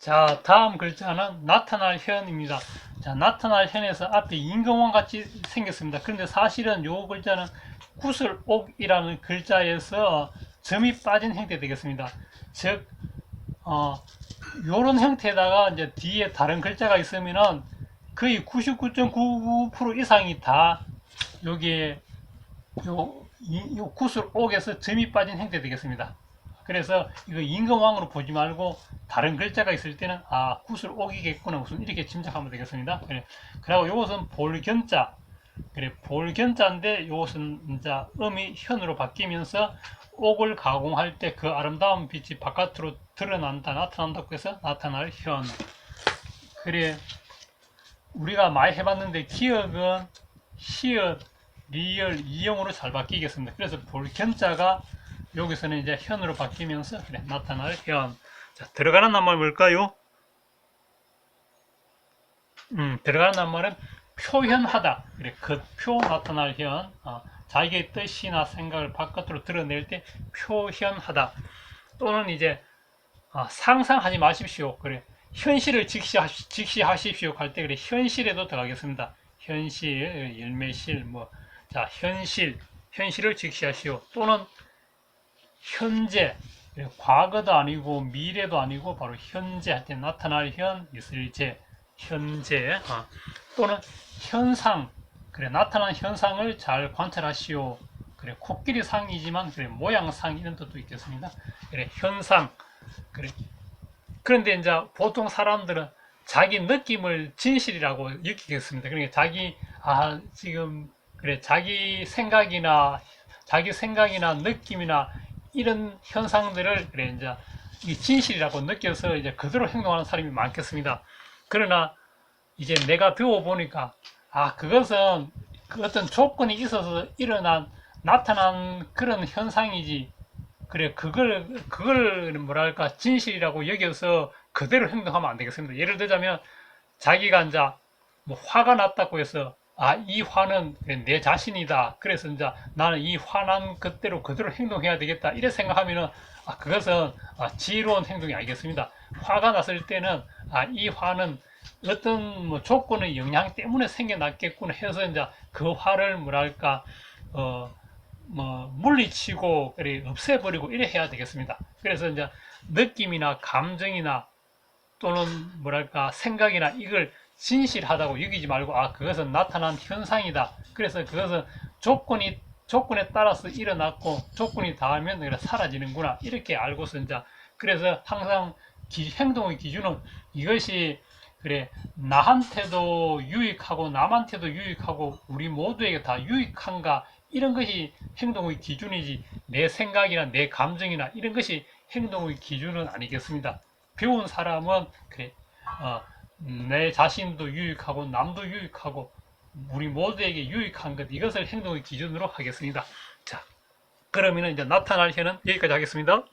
자, 다음 글자는 나타날 현입니다. 자, 나타날 현에서 앞에 임금왕 같이 생겼습니다. 그런데 사실은 요 글자는 구슬옥이라는 글자에서 점이 빠진 형태 되겠습니다. 즉, 어, 요런 형태에다가 이제 뒤에 다른 글자가 있으면은 거의 99.99% 이상이 다 여기에 요, 이- 요 구슬옥에서 점이 빠진 형태 되겠습니다. 그래서 이거 임금왕으로 보지 말고 다른 글자가 있을 때는 아 구슬옥이겠구나 무슨 이렇게 짐작하면 되겠습니다. 그래. 그리고 이것은 볼견자 그래 볼견자인데 이것은 이제 음이 현으로 바뀌면서 옥을 가공할 때 그 아름다운 빛이 바깥으로 드러난다 나타난다고 해서 나타날 현 그래 우리가 많이 해봤는데 기억은 시읒 리얼 이형으로 잘 바뀌겠습니다. 그래서 볼견자가 여기서는 이제 현으로 바뀌면서 그래, 나타날 현. 자, 들어가는 낱말 뭘까요? 음, 들어가는 낱말은 표현하다. 그래, 겉표 나타날 현. 어, 자기의 뜻이나 생각을 바깥으로 드러낼 때 표현하다. 또는 이제 아, 상상하지 마십시오. 그래, 현실을 직시하시, 직시하십시오. 할때 그래, 현실에도 들어가겠습니다. 현실, 열매실, 뭐, 자, 현실, 현실을 직시하시오. 또는 현재, 예, 과거도 아니고 미래도 아니고 바로 현재 할 때 나타날 현, 있을 제, 현재 어, 또는 현상, 그래 나타난 현상을 잘 관찰하시오. 그래 코끼리 상이지만 그래 모양상 이런 뜻도 있겠습니다. 그래 현상, 그래 그런데 이제 보통 사람들은 자기 느낌을 진실이라고 여기겠습니다. 그러니까 자기 아 지금 그래 자기 생각이나 자기 생각이나 느낌이나 이런 현상들을 그래 이제 이 진실이라고 느껴서 이제 그대로 행동하는 사람이 많겠습니다. 그러나 이제 내가 배워 보니까 아 그것은 그 어떤 조건이 있어서 일어난 나타난 그런 현상이지 그래 그걸 그걸 뭐랄까 진실이라고 여겨서 그대로 행동하면 안 되겠습니다. 예를 들자면 자기가 이제 뭐 화가 났다고 해서 아 이 화는 내 자신이다. 그래서 이제 나는 이 화난 그대로 그대로 행동해야 되겠다. 이래 생각하면은 아 그것은 아, 지혜로운 행동이 아니겠습니다. 화가 났을 때는 아 이 화는 어떤 뭐 조건의 영향 때문에 생겨났겠구나 해서 이제 그 화를 뭐랄까 어 뭐 물리치고 그래 없애버리고 이래 해야 되겠습니다. 그래서 이제 느낌이나 감정이나 또는 뭐랄까 생각이나 이걸 진실하다고 여기지 말고 아 그것은 나타난 현상이다. 그래서 그것은 조건이 조건에 따라서 일어났고 조건이 닿으면 사라지는구나 이렇게 알고서 이제 그래서 항상 기- 행동의 기준은 이것이 그래 나한테도 유익하고 남한테도 유익하고 우리 모두에게 다 유익한가 이런 것이 행동의 기준이지 내 생각이나 내 감정이나 이런 것이 행동의 기준은 아니겠습니다. 배운 사람은 그래 어, 내 자신도 유익하고 남도 유익하고 우리 모두에게 유익한 것 이것을 행동의 기준으로 하겠습니다. 자 그러면 이제 나타날 현은 여기까지 하겠습니다.